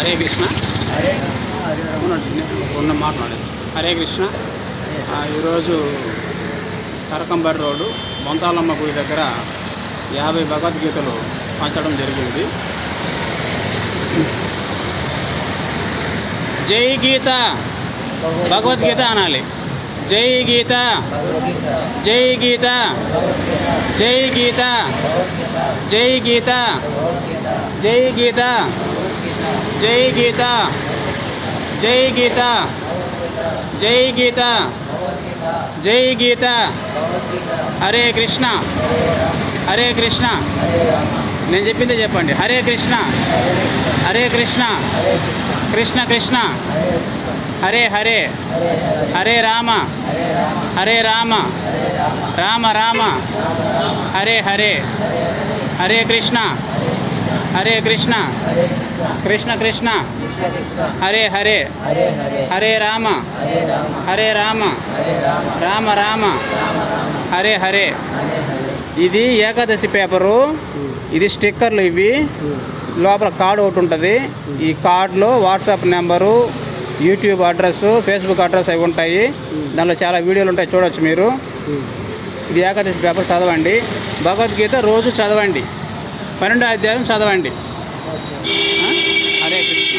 హరే కృష్ణ. ఉన్న మాట్లాడేది హరే కృష్ణ. ఆ, ఈరోజు కరకంబరి రోడ్డు బొంతాలమ్మ గుడి దగ్గర యాభై భగవద్గీతలు పంచడం జరిగింది. జై గీత. భగవద్గీత అనాలి. జై గీత. జై గీత. జై గీత. జై గీత. జై గీత. జై గీత. జై గీత. జై గీత. జై గీత. హరే కృష్ణ. హరే కృష్ణ. నేను చెప్పిందే చెప్పండి. హరే కృష్ణ. హరే కృష్ణ. కృష్ణ కృష్ణ. హరే హరే. హరే రామ. హరే రామ. రామ రామ. హరే హరే. హరే కృష్ణ. హరే కృష్ణ. కృష్ణ. కృష్ణ హరే హరే. హరే రామ. హరే రామ. రామ. రామ. హరే హరే. ఇది ఏకాదశి పేపరు. ఇది స్టిక్కర్లు ఇవి. లోపల కార్డు ఒకటి ఉంటుంది. ఈ కార్డులో WhatsApp number YouTube address Facebook address అవి ఉంటాయి. దానిలో చాలా వీడియోలు ఉంటాయి. చూడొచ్చు మీరు. ఇది ఏకాదశి పేపర్ చదవండి. భగవద్గీత రోజు చదవండి. పన్నెండో అధ్యాయం చదవండి. హరే కృష్ణ.